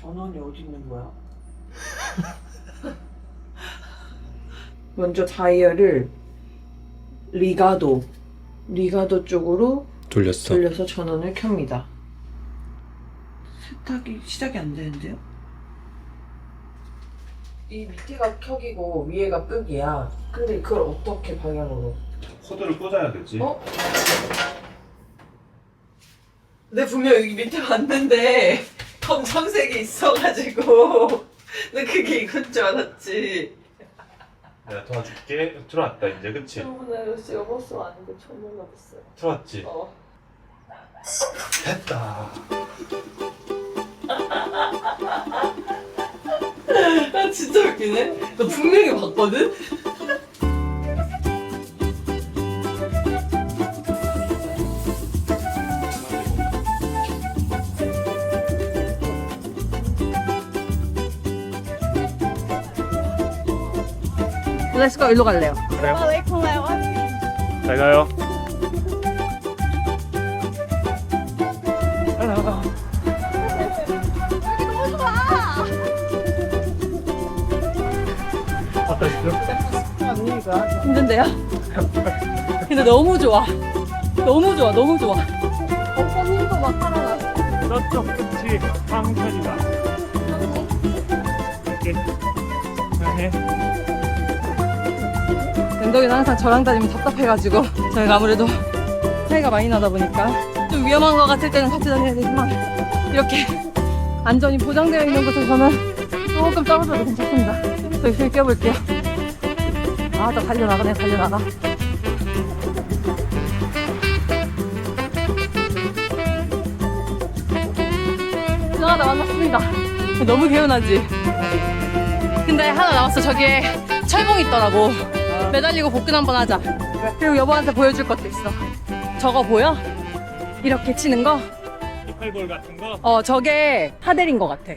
전원이 어디 있는 거야? 먼저 다이얼을 리가도 리가도 쪽으로 돌렸어. 돌려서 전원을 켭니다. 세탁이 시작이 안 되는데요? 이 밑에가 켜기고 위에가 끄기야. 근데 그걸 어떻게 방향으로? 코드를 꽂아야겠지. 어? 내 분명 여기 밑에 봤는데 검정색이 있어가지고 나 그게 이건 줄 알았지. 내가 도와줄게. 들어왔다 이제 그치? 나 역시 여보스 아닌데 전문 여보스. 들어왔지. 어. 됐다. 아 진짜 웃기네. 나 분명히 봤거든. 렛츠고 일로 갈래요. 그래요? 잘 가요. 힘든데요? 근데 너무 좋아. 너무 좋아, 너무 좋아. 저쪽 끝이 황천이다. 이렇게. 네. 연덕이는 항상 저랑 다니면 답답해가지고 저희가 아무래도 차이가 많이 나다 보니까 좀 위험한 것 같을 때는 같이 다녀야 되지만 이렇게 안전이 보장되어 있는 곳에서는 조금 떨어져도 괜찮습니다. 저 열심히 뛰어볼게요. 아, 나 달려나가네, 달려나가. 지나가다 만났습니다. 너무 개운하지? 근데 하나 남았어. 저기에 철봉 있더라고. 매달리고 복근 한번 하자. 그리고 여보한테 보여줄 것도 있어. 저거 보여? 이렇게 치는 거? 피컬볼 같은 거. 어, 저게 파델인 것 같아.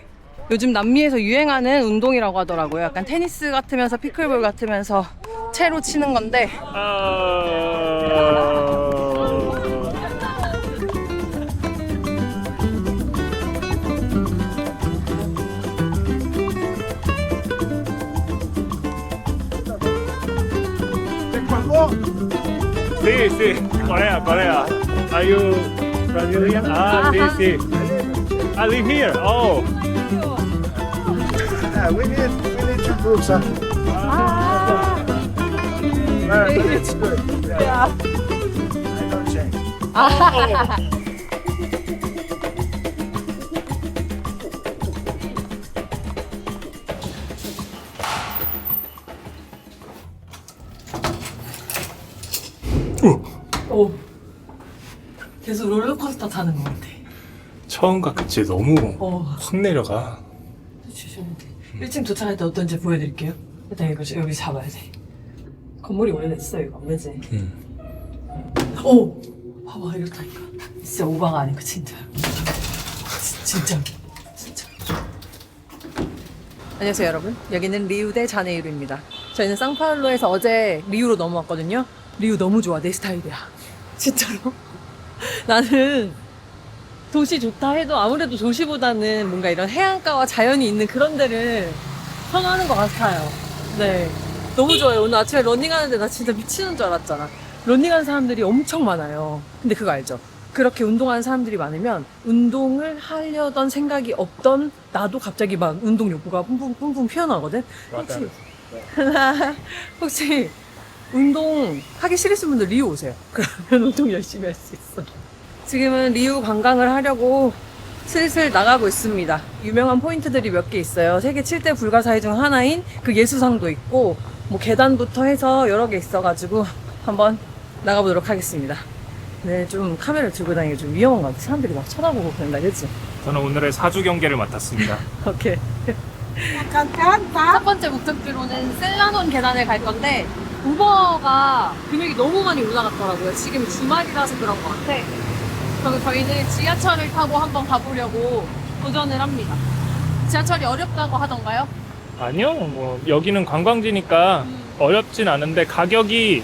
요즘 남미에서 유행하는 운동이라고 하더라고요. 약간 테니스 같으면서 피클볼 같으면서 채로 치는 건데 아... Sí, sí, Corea, Corea. Are you Brazilian? Ah, sí, sí. I live here. Oh. Yeah, we need we need to prove something. But it's good. Yeah. I don't change. 오. 타는 것 같아. 처음과 같이 너무 어. 확 내려가. 주시는데 1층 도착할 때 어떤지 보여드릴게요. 일단 이거 여기 잡아야 돼. 건물이 오래됐어 이거 그지? 응. 오! 봐봐 이렇다니까. 진짜 오바가 아니고 진짜. 진- 진짜. 진짜. 안녕하세요 여러분. 여기는 리우 대 자네이루입니다. 저희는 상파울로에서 어제 리우로 넘어왔거든요. 리우 너무 좋아 내 스타일이야. 진짜로. 나는 도시 좋다 해도 아무래도 도시보다는 뭔가 이런 해안가와 자연이 있는 그런 데를 선호하는 것 같아요. 네. 너무 좋아요. 오늘 아침에 러닝하는데 나 진짜 미치는 줄 알았잖아. 러닝하는 사람들이 엄청 많아요. 근데 그거 알죠? 그렇게 운동하는 사람들이 많으면 운동을 하려던 생각이 없던 나도 갑자기 막 운동 욕구가 뿜뿜 뿜뿜 피어나거든? 혹시, 혹시 운동 하기 싫으신 분들 리우 오세요. 그러면 운동 열심히 할 수 있어. 지금은 리우 관광을 하려고 슬슬 나가고 있습니다. 유명한 포인트들이 몇 개 있어요. 세계 7대 불가사의 중 하나인 그 예수상도 있고, 뭐 계단부터 해서 여러 개 있어가지고 한번 나가보도록 하겠습니다. 네, 좀 카메라를 들고 다니기 좀 위험한 것 같아. 사람들이 막 쳐다보고 그런다, 그치? 저는 오늘의 사주 경계를 맡았습니다. 오케이. 첫 번째 목적지로는 셀라논 계단을 갈 건데 우버가 금액이 너무 많이 올라갔더라고요. 지금 주말이라서 그런 것 같아. 그래서 저희는 지하철을 타고 한번 가보려고 도전을 합니다. 지하철이 어렵다고 하던가요? 아니요, 뭐 여기는 관광지니까 어렵진 않은데 가격이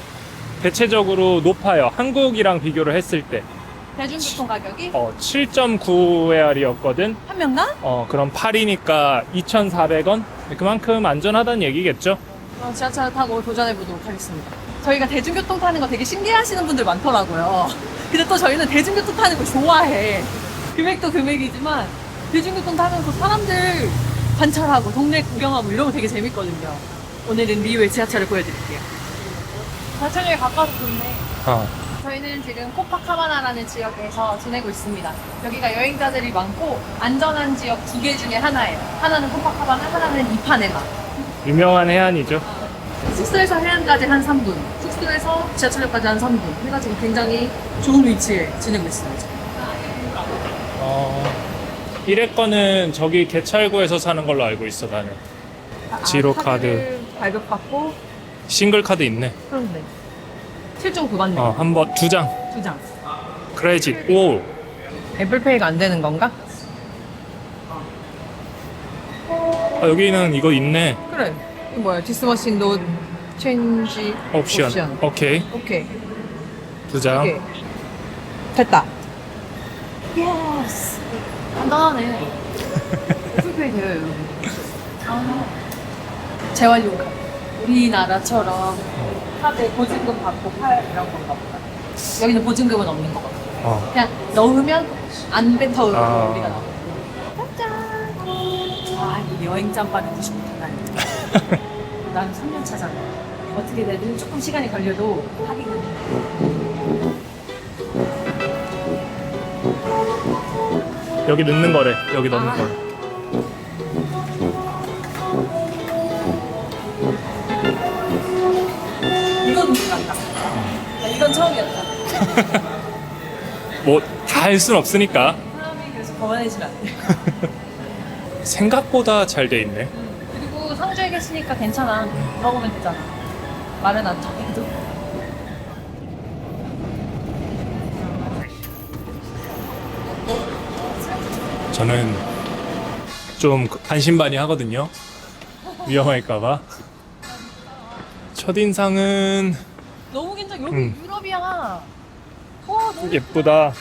대체적으로 높아요. 한국이랑 비교를 했을 때. 대중교통 가격이 어, 7.9AR이었거든. 한 명당? 어, 그럼 8이니까 2,400원? 그만큼 안전하다는 얘기겠죠? 그럼 지하철 타고 도전해보도록 하겠습니다. 저희가 대중교통 타는 거 되게 신기해하시는 분들 많더라고요. 근데 또 저희는 대중교통 타는 거 좋아해. 금액도 금액이지만 대중교통 타면서 사람들 관찰하고 동네 구경하고 이런 거 되게 재밌거든요. 오늘은 리우의 지하철을 보여드릴게요. 지하철역에 가까워서 좋네. 어. 저희는 지금 코파카바나라는 지역에서 지내고 있습니다. 여기가 여행자들이 많고 안전한 지역 두 개 중에 하나예요. 하나는 코파카바나, 하나는 이파네마. 유명한 해안이죠. 숙소에서 해안까지 한 3분, 숙소에서 지하철역까지 한 3분. 해가지고 굉장히 좋은 위치에 지내고 있어요. 지금. 어, 1회 거는 저기 개찰구에서 사는 걸로 알고 있어, 나는. 지로 카드. 카드를 발급받고 싱글 카드 있네. 그런데 7.9만 어, 한 번, 두 장. 두 장. 크레딧. 오! 애플페이가 안 되는 건가? 아, 여기는 이거 있네. 그래. 뭐야? 디스머신 노 체인지 옵션. 오케이. 오케이. 두 장. 오케이. 됐다. 예스. 간단하네. 애플페이 돼요, 여러분. 아. 재활용 카드. 우리나라처럼 카드에 보증금 받고 팔 이런 건가 보다. 여기는 보증금은 없는 거 같아. 어. 그냥 넣으면 안 뱉어오고 아. 우리가 나와. 짠! 아, 이 여행 짬바를 90부터 난. 난 3년 차잖아. 어떻게 되든 조금 시간이 걸려도 하기는 해. 여기 넣는 거래. 여기 넣는 아. 거래. 이건 몰랐다. 나 이건 처음이었다. 뭐, 다 할 순 없으니까. 사람이 그래서 거만해지면 안 돼. 생각보다 잘 돼 있네. 계시니까 괜찮아. 물어보면 되잖아. 말은 안 통해도. 저는 좀 반신반의 하거든요. 위험할까봐. 첫인상은 너무 괜찮아. 여기 음. 유럽이야. 와, 너무 예쁘다.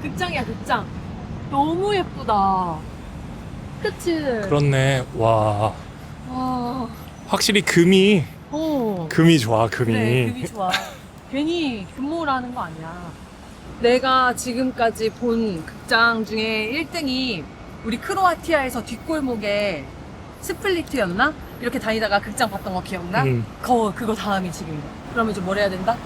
극장이야, 극장. 너무 예쁘다. 그치? 그렇네. 와. 와, 확실히 금이, 어. 금이 좋아, 금이. 그래, 금이 좋아. 괜히 금모라는 거 아니야. 내가 지금까지 본 극장 중에 1등이 우리 크로아티아에서 뒷골목에 스플리트였나? 이렇게 다니다가 극장 봤던 거 기억나? 음. 거, 그거 다음이 지금이야. 그러면 이제 뭘 해야 된다?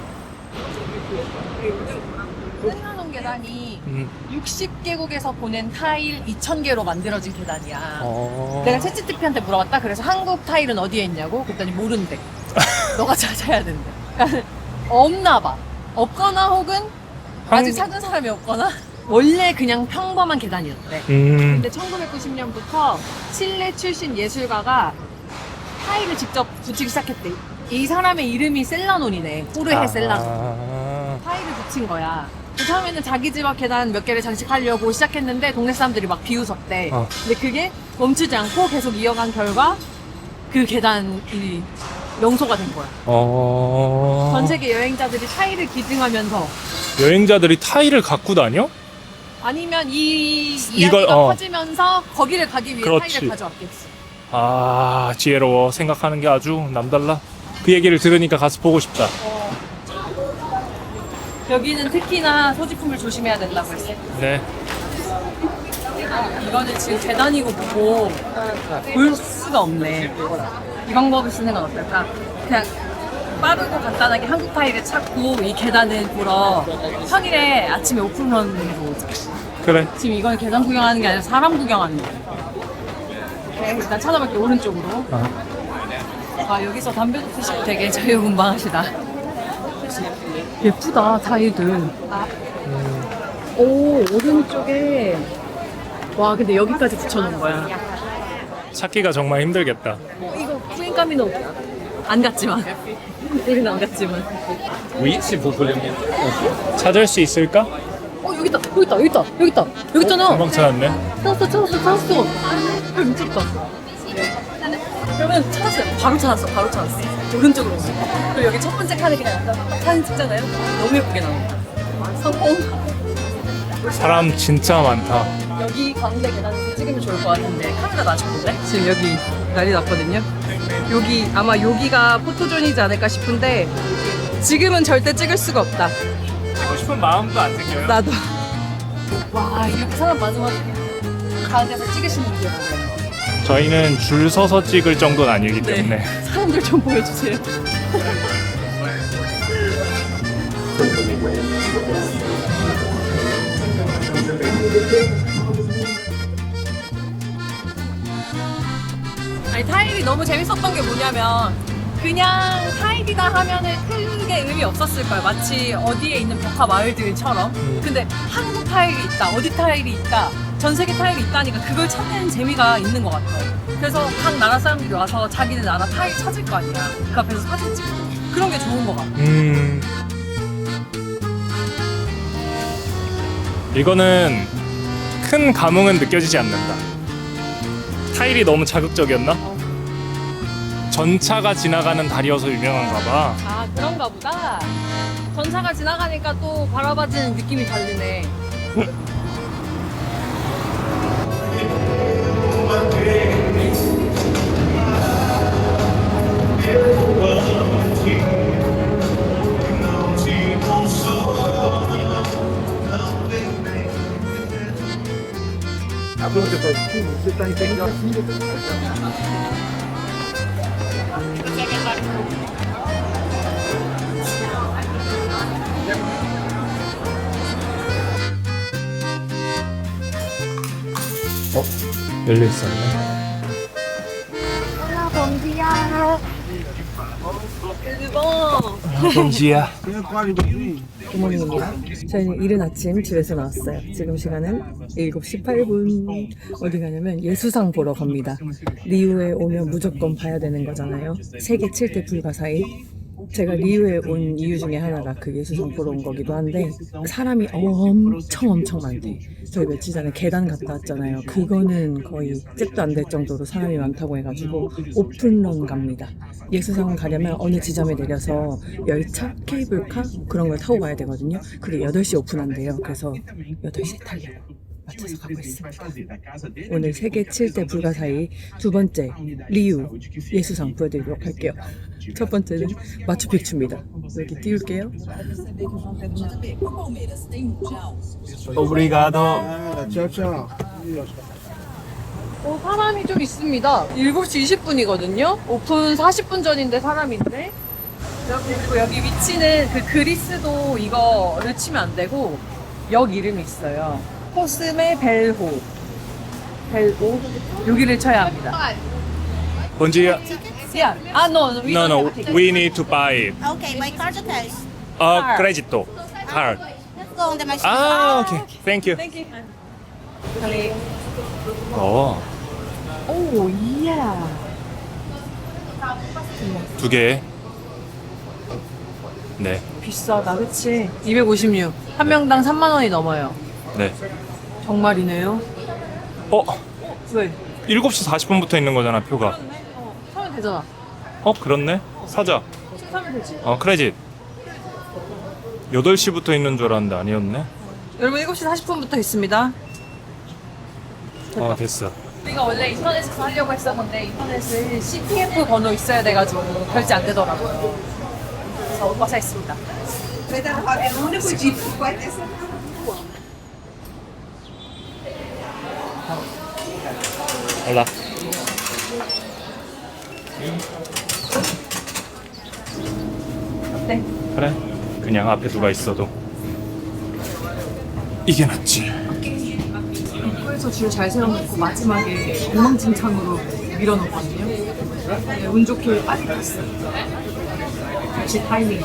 끝나는 계단이 음. 60개국에서 보낸 타일 2,000개로 만들어진 계단이야. 어. 내가 채찌티피한테 물어봤다. 그래서 한국 타일은 어디에 있냐고. 그랬더니 모른대. 너가 찾아야 된대. 그러니까 없나 봐. 없거나 혹은 아직 찾은 사람이 없거나 원래 그냥 평범한 계단이었대. 음. 근데 1990년부터 칠레 출신 예술가가 타일을 직접 붙이기 시작했대. 이 사람의 이름이 셀라논이네. 호르헤 셀라논. 아. 타일을 붙인 거야. 그 처음에는 자기 집 앞 계단 몇 개를 장식하려고 시작했는데 동네 사람들이 막 비웃었대. 어. 근데 그게 멈추지 않고 계속 이어간 결과 그 계단이 명소가 된 거야. 어. 전 세계 여행자들이 타일을 기증하면서 여행자들이 타일을 갖고 다녀? 아니면 이 이걸, 이야기가 어. 퍼지면서 거기를 가기 위해 그렇지. 타일을 가져왔겠지. 아, 지혜로워. 생각하는 게 아주 남달라. 그 얘기를 들으니까 가서 보고 싶다. 여기는 특히나 소지품을 조심해야 된다고 했어. 네. 이거는 지금 계단이고 뭐고 볼 수가 없네. 이 방법을 쓰는 건 어떨까? 그냥 빠르고 간단하게 한국 타일을 찾고 이 계단을 보러 평일에 아침에 오픈런으로 오자. 그래. 지금 이건 계단 구경하는 게 아니라 사람 구경하는 거야. 오케이, 일단 찾아볼게 오른쪽으로. 아 여기서 담배도 피시고 되게 자유분방하시다. 예쁘다 타일들. 오 오른쪽에 와 근데 여기까지 붙여놓은 거야. 찾기가 정말 힘들겠다. 어, 이거 뿌잉까미노 안 갔지만 우리는 안 갔지만. 찾을 수 있을까? 어 여기 있다 여기 있다 여기 있다 여기 있다 여기 있잖아. 금방 찾았네. 찾았어 찾았어 찾았어. 야, 미쳤다. 그러면 찾았어요. 바로 찾았어 바로 찾았어. 오른쪽으로. 그리고 여기 첫 번째 칸에 그냥 사진 찍잖아요. 너무 예쁘게 나와. 성공. 사람 진짜 많다. 여기 가운데 계단에서 찍으면 좋을 것 같은데 카메라 놔줘볼래? 지금 여기 난리 났거든요. 여기 아마 여기가 포토존이지 않을까 싶은데 지금은 절대 찍을 수가 없다. 찍고 싶은 마음도 안 생겨요. 나도. 와 이렇게 사람 많으면 가운데서 찍으시는 분들. 저희는 줄 서서 찍을 정도는 아니기 때문에 네. 사람들 좀 보여주세요. 아니 타일이 너무 재밌었던 게 뭐냐면 그냥 타일이다 하면은 크게 의미 없었을 거예요. 마치 어디에 있는 벽화 마을들처럼. 근데 한국 타일이 있다, 어디 타일이 있다, 전 세계 타일이 있다니까 그걸 찾는 재미가 있는 것 같아요. 그래서 각 나라 사람들이 와서 자기네 나라 타일 찾을 거 아니야. 그 앞에서 사진 찍고 그런 게 좋은 것 같아. 음. 이거는 큰 감흥은 느껴지지 않는다. 타일이 너무 자극적이었나? 전차가 지나가는 다리여서 유명한가 봐. 아 그런가 보다. 전차가 지나가니까 또 바라봐지는 느낌이 다르네. 열려 있었네. 대박. 봉지야. 부모님입니다. 저희는 이른 아침 집에서 나왔어요. 지금 시간은 7시 8분. 어디 가냐면 예수상 보러 갑니다. 리우에 오면 무조건 봐야 되는 거잖아요. 세계 7대 불가사의. 제가 리우에 온 이유 중에 하나가 그 예수상 보러 온 거기도 한데 사람이 엄청 엄청 많대. 저희 며칠 전에 계단 갔다 왔잖아요. 그거는 거의 잽도 안 될 정도로 사람이 많다고 해가지고 오픈런 갑니다. 예수상 가려면 어느 지점에 내려서 열차, 케이블카 그런 걸 타고 가야 되거든요. 그게 8시 오픈한대요. 그래서 8시에 타려고 맞춰서 가고 있습니다. 오늘 세계 7대 불가 사의 두 번째 리우 예수상 보여드리도록 할게요. 첫 번째는 마추픽추입니다. 여기 띄울게요. 오브리가도. Ciao. 어, 사람이 좀 있습니다. 7시 20분이거든요. 오픈 40분 전인데 사람인데. 여기, 그리고 여기 위치는 그 그리스도 이거를 치면 안 되고 역 이름이 있어요. 코스메 벨호. 벨호. 여기를 쳐야 합니다. 봉지야. Yeah. 아, no, no, we No, don't no. have ticket. We need to buy it. Okay, my card or cash? 어, 크레지토. card. Let's go on the machine. 아, 오케이. Thank you. Thank you. Kali. 어, 오, 이야. 두 개. 네. 비싸다, 그치? 256. 한 명당 3만 원이 넘어요. 네. 정말이네요. 어, 왜? 7시 40분부터 있는 거잖아, 표가. 그렇네. 어, 사면 되잖아. 어, 그렇네. 사자. 지금 사면 되지. 어, 크레딧. 8시부터 있는 줄 알았는데 아니었네. 여러분 7시 40분부터 있습니다. 어, 됐어. 우리가 원래 인터넷에서 하려고 했었는데 인터넷을 CPF 번호 있어야 돼가지고 결제 안 되더라고요. 그래서 오빠 사 했습니다. 올라. 어때? 그래. 그냥 앞에 누가 있어도. 이게 낫지. 입구에서 줄 잘 세워놓고 마지막에 엉망진창으로 밀어넣거든요. 네, 운 좋게 빨리 갔어요. 역시 타이밍.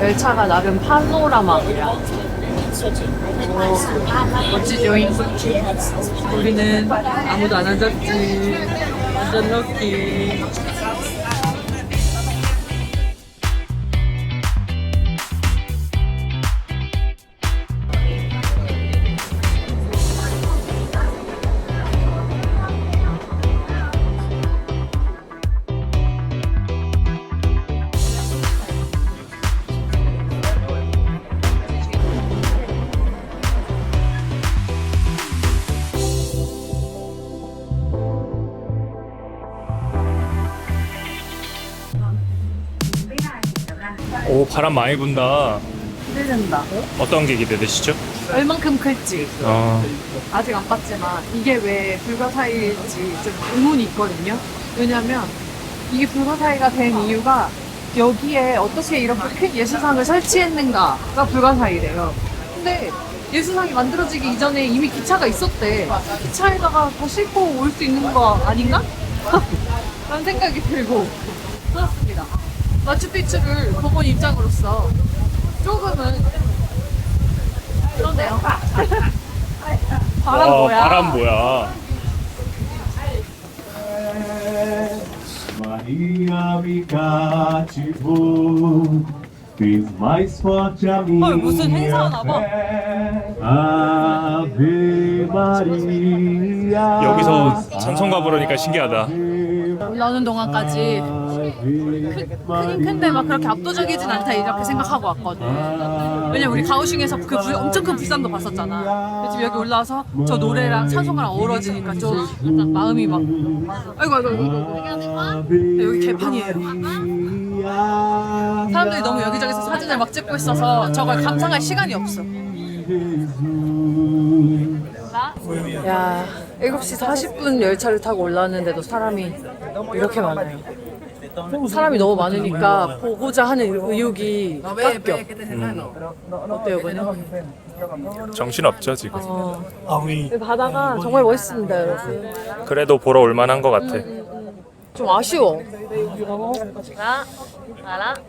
열차가 나름 파노라마야. 오, 멋지죠? 우리는 아무도 안 앉았지. 완전 럭키. 오 바람 많이 분다. 기대된다. 어떤 게 기대되시죠? 얼만큼 클지 어, 아직 안 봤지만 이게 왜 불가사의일지 좀 의문이 있거든요. 왜냐면 이게 불가사의가 된 이유가 여기에 어떻게 이렇게 큰 예수상을 설치했는가가 불가사의래요. 근데 예수상이 만들어지기 이전에 이미 기차가 있었대. 기차에다가 더 싣고 올 수 있는 거 아닌가? 라는 생각이 들고. 마추픽추를 보본 입장으로서 조금은 그러네요. 바람 와, 뭐야? 바람 뭐야? Maria mais forte a minha 헐, 무슨 행사 하나 봐. fé. Ave Maria. 여기서 찬송가 부르니까 신기하다. 올라오는 동안까지 크긴 큰데 막 그렇게 압도적이진 않다 이렇게 생각하고 왔거든. 왜냐면 우리 가오슝에서 그 불- 엄청 큰 불상도 봤었잖아. 근데 지금 여기 올라와서 저 노래랑 찬송가랑 어우러지니까 좀 약간 마음이 막 아이고 아이고 아이고 아이고. 여기 개판이에요. 사람들이 너무 여기저기서 사진을 막 찍고 있어서 저걸 감상할 시간이 없어. 야, 7시 40분 열차를 타고 올라왔는데도 사람이 이렇게 많아요. 사람이 너무 많으니까 보고자 하는 의욕이 깎여. 어때요, 이번에? 정신 없죠 지금. 어. 바다가 정말 멋있습니다, 여러분. 그래도 보러 올만한 것 같아. 좀 아쉬워.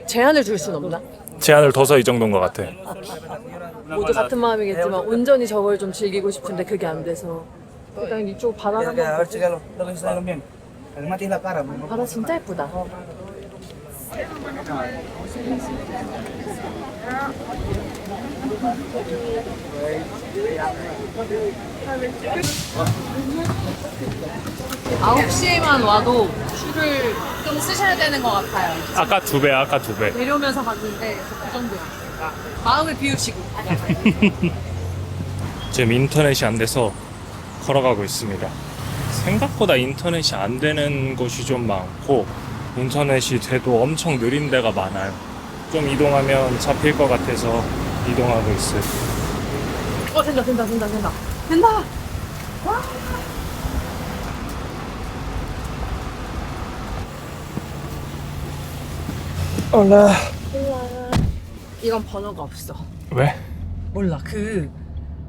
제한을 줄 순 없나? 제한을 둬서 이 정도인 것 같아. 모두 같은 마음이겠지만 온전히 저걸 좀 즐기고 싶은데 그게 안 돼서 일단 이쪽 바다 한번 a ver, chécalo, lo que está bien. El mate y la cara, pues, ¿no? 바다 진짜 예쁘다. 아홉 시에만 와도 줄을 좀 쓰셔야 되는 것 같아요. 아까 두 배, 아까 두 배. 내려오면서 봤는데 그 정도야. 마음을 비우시고. 지금 인터넷이 안 돼서 걸어가고 있습니다. 생각보다 인터넷이 안 되는 곳이 좀 많고 인터넷이 돼도 엄청 느린 데가 많아요. 좀 이동하면 잡힐 것 같아서 이동하고 있어요. 어 된다 된다 된다 된다 된다. Hola. 이건 번호가 없어. 왜? 몰라 그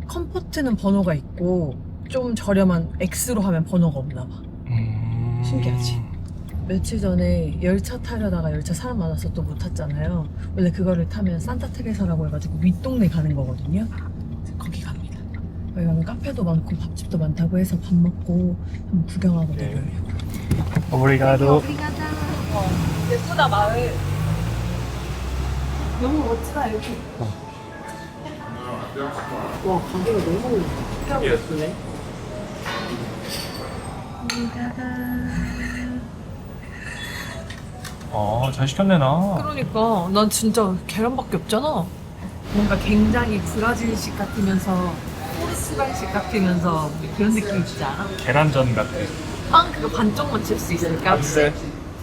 컴포트는 번호가 있고 좀 저렴한 X로 하면 번호가 없나 봐. 음... 신기하지? 며칠 전에 열차 타려다가 열차 사람 많아서 또 못 탔잖아요. 원래 그거를 타면 산타테레사라고 해가지고 윗동네 가는 거거든요. 그래서 거기 갑니다. 거기 가면 카페도 많고 밥집도 많다고 해서 밥 먹고 한번 구경하고 내려오려고. 오브리가도. 예쁘다 마을. 너무 멋지다 여기. 와 가게가 너무 예쁘네. 어, 잘 시켰네 나. 그러니까 난 진짜 계란밖에 없잖아. 뭔가 굉장히 브라질식 같으면서 포르투갈식 같으면서 그런 느낌 있지 않아? 계란전 같아. 빵 그거 반쪽 맞출 수 있을까? 돼.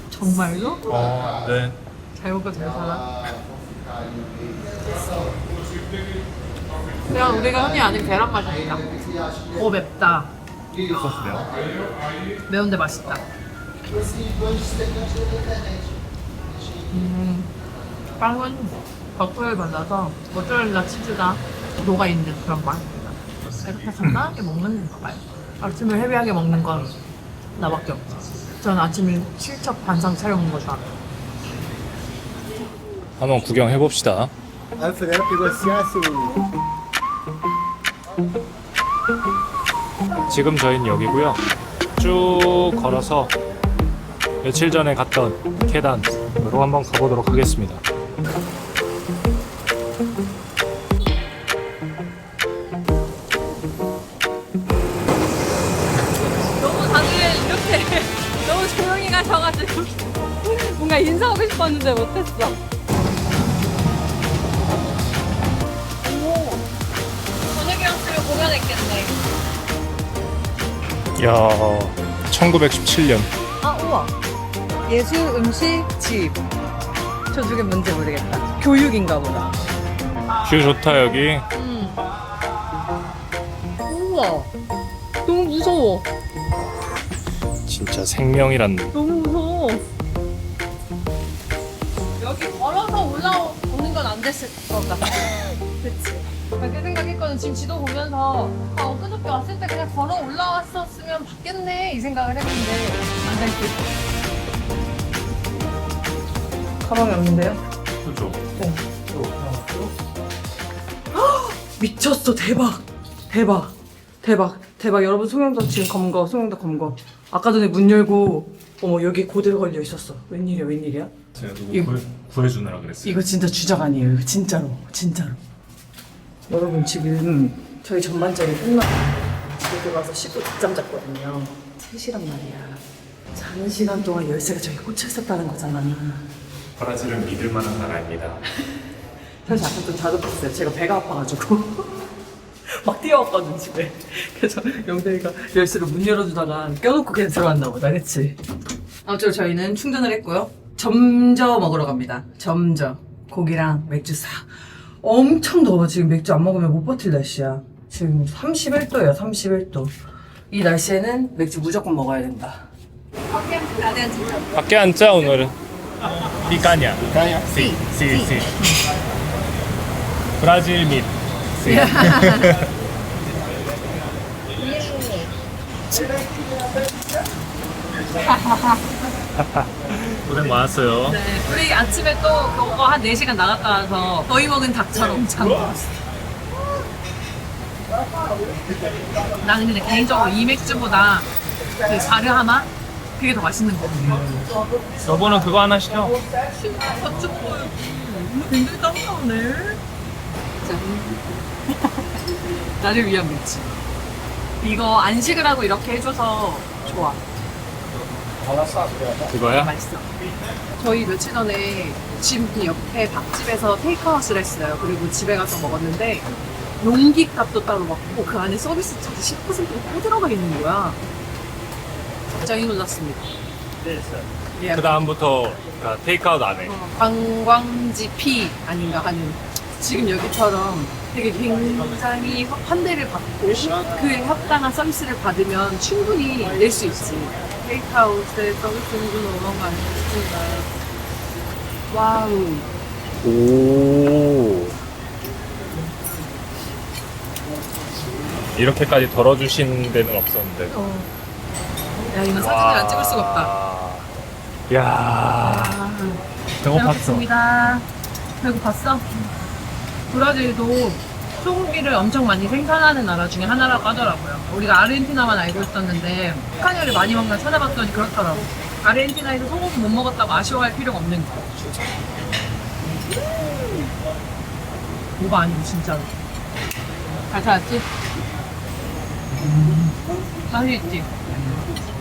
정말로? 어, 네. 잘 먹고 잘 살아. 그냥 우리가 흔히 아는 계란 맛이야. 오 맵다. 소스요. 매운데 맛있다. 음, 빵은 버터를 발라서 모짜렐라 치즈가 녹아 있는 그런 맛입니다. 이렇게 간단하게 먹는 건가 봐요. 아침을 헤비하게 먹는 건 나밖에 없어. 저는 아침을 실적 반상 차려 먹는 거 좋아합니다. 한번 구경해 봅시다. A Fidel pegou assim, assim. 지금 저희는 여기고요. 쭉 걸어서 며칠 전에 갔던 계단으로 한번 가보도록 하겠습니다. 야, 1917년. 아 우와. 예술 음식 집. 저두개 뭔지 모르겠다. 교육인가 보다. 뷰 좋다 여기. 음. 우와. 너무 무서워. 진짜 생명이란. 너무 무서워. 여기 걸어서 올라오는 건 안 됐을 것 같아. 그치. 그렇게 생각했거든. 지금 지도 보면서 아, 엊그저께 왔을 때 그냥 걸어 올라왔었 으면 받겠네 이 생각을 했는데 안될 듯. 가방이 없는데요? 그죠. 미쳤어 대박. 대박. 대박. 대박. 여러분 송영덕 지금 검거 송영덕 검거. 아까 전에 문 열고 어머 여기 고대 걸려 있었어. 웬일이야 웬일이야? 제가 누구 이거- 구해, 구해주느라 그랬어요. 이거 진짜 주작 아니에요 이거 진짜로. 진짜로. 여러분 지금 저희 전반전이 끝나고 집에 가서 씻고 늦잠 잤거든요 3시란 말이야 자는 시간 동안 열쇠가 저기 꽂혀 있었다는 거잖아 브라질은 믿을 만한 나라입니다. 사실 아까 좀 자극했어요. 제가 배가 아파가지고. 막 뛰어왔거든, 집에. 그래서 영대이가 열쇠로 문 열어주다가 껴놓고 그냥 들어왔나 보다, 그치? 아무쪼록 저희는 충전을 했고요. 점저 먹으러 갑니다. 점저. 고기랑 맥주 사. 엄청 더워. 지금 맥주 안 먹으면 못 버틸 날씨야. 지금 31도예요, 31도. 이 날씨에는 맥주 무조건 먹어야 된다. 밖에 앉자 오늘은. 피카냐. 피카냐. 시. 시. 시. 브라질 밑. 시. 고생 많았어요. 네, 우리 아침에 또 그거 한 4시간 나갔다 와서 거의 먹은 닭처럼 잘 먹었어. 나는 근데 개인적으로 이 맥주보다 그 자르하마? 그게 더 맛있는 거 같아. 여보는 그거 하나 시켜. 닭죽 보여. 굉장히 따뜻하네. 짠. 나를 위한 맥주. 이거 안식을 하고 이렇게 해줘서 좋아. 그거야? 맛있어. 저희 며칠 전에 집 옆에 밥집에서 테이크아웃을 했어요. 그리고 집에 가서 먹었는데 용기 값도 따로 받고 그 안에 서비스 차지 10%가 또 들어가 있는 거야. 굉장히 놀랐습니다. 예. 그 다음부터 테이크아웃 안 해. 어, 관광지 피 아닌가 하는 지금 여기처럼 되게 굉장히 환대를 받고 그에 합당한 서비스를 받으면 충분히 낼 수 있지. 테이크아웃의 서비스는 좀 너무한 거 아니겠습니까? 와우. 오. 이렇게까지 덜어주신 데는 없었는데. 어. 야, 이건 사진을 안 찍을 수가 없다. 야 아, 잘 배고팠어. 먹겠습니다. 배고팠어? 브라질도 소고기를 엄청 많이 생산하는 나라 중에 하나라고 하더라고요. 우리가 아르헨티나만 알고 있었는데 스카니어를 많이 먹나 찾아봤더니 그렇더라고. 아르헨티나에서 소고기 못 먹었다고 아쉬워할 필요가 없는 거. 음. 뭐가 아니고 진짜로. 잘 찾았지? 맛있지?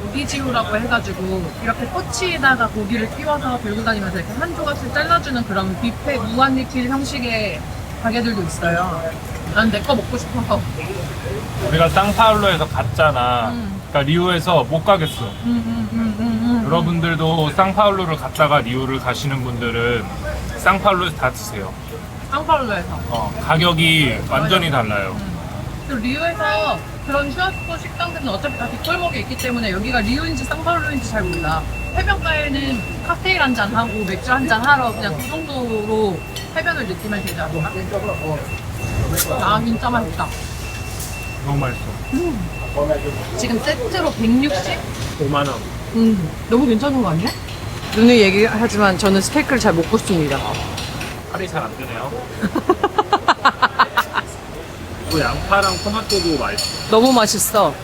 고기지우라고 해가지고 이렇게 꼬치에다가 고기를 띄워서 들고 다니면서 이렇게 한 조각씩 잘라주는 그런 뷔페 무한리필 형식의 가게들도 있어요. 난 내 거 먹고 싶어서. 우리가 상파울로에서 갔잖아. 음. 그러니까 리우에서 못 가겠어. 음, 음, 음, 음, 음. 여러분들도 상파울로를 갔다가 리우를 가시는 분들은 상파울로에서 다 드세요. 상파울로에서. 어, 가격이 완전히 달라요. 또 리우에서 그런 슈아스코 식당들은 어차피 다 뒷골목에 있기 때문에 여기가 리우인지 상파울로인지 잘 몰라. 해변가에는 칵테일 한 잔 하고 맥주 한 잔 하러 그냥 그 정도로 해변을 느끼면 되지 않나? 아 진짜 맛있다. 너무 맛있어. 지금 세트로 160? 5만 원. 음, 너무 괜찮은 거 아니야? 누누이 얘기하지만 저는 스테이크를 잘 못 굽습니다. 살이 잘안 드네요. 또 양파랑 토마토도 맛있어. 너무 맛있어.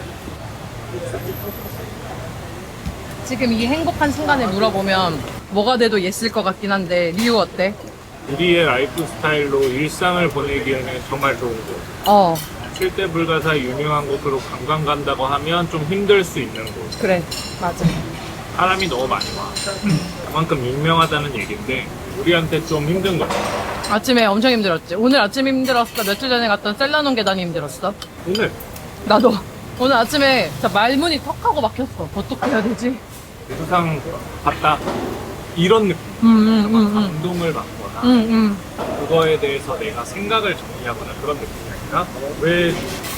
지금 이 행복한 순간에 물어보면 뭐가 돼도 예스일 것 같긴 한데 리우 어때? 우리의 라이프 스타일로 일상을 보내기에는 정말 좋은 곳. 어 칠대 불가사 유명한 곳으로 관광 간다고 하면 좀 힘들 수 있는 곳. 그래 맞아. 사람이 너무 많이 와. 그만큼 유명하다는 얘기인데 우리한테 좀 힘든 거야. 아침에 엄청 힘들었지. 오늘 아침 힘들었어. 며칠 전에 갔던 셀라논 계단이 힘들었어. 오늘 나도 오늘 아침에 진짜 말문이 턱하고 막혔어. 어떻게 해야 되지? 세상 봤다. 이런 느낌. 음, 음, 음, 음. 감동을 받거나 음, 음. 그거에 대해서 내가 생각을 정리하거나 그런 느낌이 아니라 왜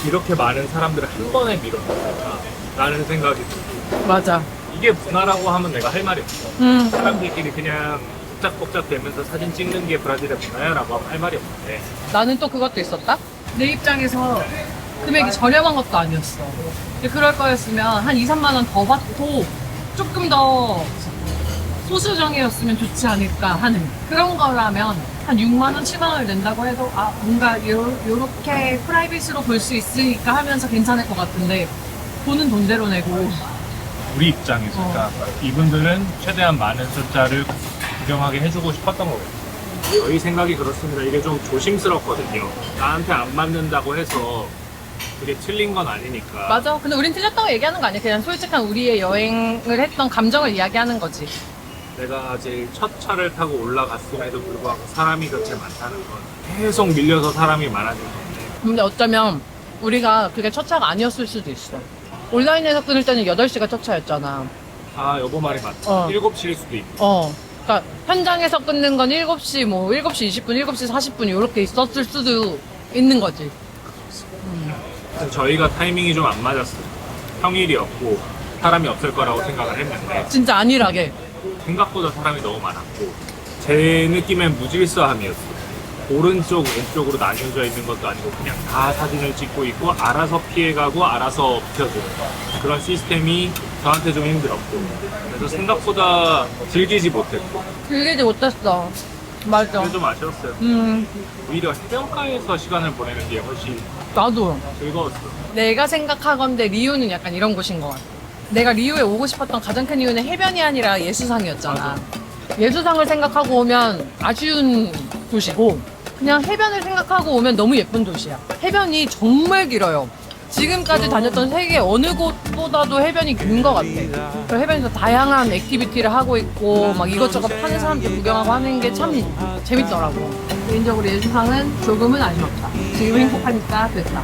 이렇게 많은 사람들을 한 번에 밀어넣을까 라는 생각이 들고 맞아. 이게 문화라고 하면 내가 할 말이 없어 음. 사람들끼리 그냥 복작복작 되면서 사진 찍는 게 브라질의 문화야라고 하면 할 말이 없는데 나는 또 그것도 있었다. 내 입장에서 금액이 저렴한 것도 아니었어. 근데 그럴 거였으면 한 2, 3만 원 더 받고 조금 더 소수정이었으면 좋지 않을까 하는 그런 거라면 한 6만 원, 7만 원을 낸다고 해도 아 뭔가 요, 요렇게 프라이빗으로 볼 수 있으니까 하면서 괜찮을 것 같은데 돈은 돈대로 내고 우리 입장에서 그러니까 이분들은 최대한 많은 숫자를 구경하게 해주고 싶었던 거예요 저희 생각이 그렇습니다 이게 좀 조심스럽거든요 나한테 안 맞는다고 해서 그게 틀린 건 아니니까 맞아. 근데 우린 틀렸다고 얘기하는 거 아니야. 그냥 솔직한 우리의 여행을 했던 감정을 이야기하는 거지. 내가 제일 첫 차를 타고 올라갔음에도 불구하고 사람이 그렇게 많다는 건 계속 밀려서 사람이 많아진 건데 근데 어쩌면 우리가 그게 첫 차가 아니었을 수도 있어. 온라인에서 끊을 때는 8시가 첫 차였잖아. 아 여보 말이 맞다 어. 7시일 수도 있고 어. 그러니까 현장에서 끊는 건 7시 뭐 7시 20분, 7시 40분 이렇게 있었을 수도 있는 거지. 저희가 타이밍이 좀 안 맞았어요 평일이었고 사람이 없을 거라고 생각을 했는데 진짜 안일하게. 생각보다 사람이 너무 많았고 제 느낌엔 무질서함이었어요 오른쪽 왼쪽으로 나뉘어져 있는 것도 아니고 그냥 다 사진을 찍고 있고 알아서 피해가고 알아서 비켜주는 그런 시스템이 저한테 좀 힘들었고 그래서 생각보다 즐기지 못했고 즐기지 못했어. 맞아. 그게 좀 아쉬웠어요 음, 오히려 해변가에서 시간을 보내는 게 훨씬 나도. 즐거웠어 내가 생각하건데 리우는 약간 이런 곳인 것 같아. 내가 리우에 오고 싶었던 가장 큰 이유는 해변이 아니라 예수상이었잖아. 예수상을 생각하고 오면 아쉬운 도시고 그냥 해변을 생각하고 오면 너무 예쁜 도시야. 해변이 정말 길어요. 지금까지 다녔던 세계 어느 곳보다도 해변이 긴 것 같아. 그래서 해변에서 다양한 액티비티를 하고 있고 막 이것저것 파는 사람들 구경하고 하는 게 참 재밌더라고. 개인적으로 예수상은 조금은 아쉬웠다. 지금 행복하니까 됐다.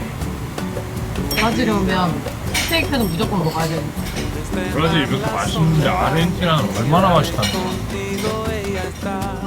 브라질에 오면 스테이크는 무조건 먹어야 되니까. 브라질 이렇게 맛있는데 아르헨티나는 얼마나 맛있다는 거야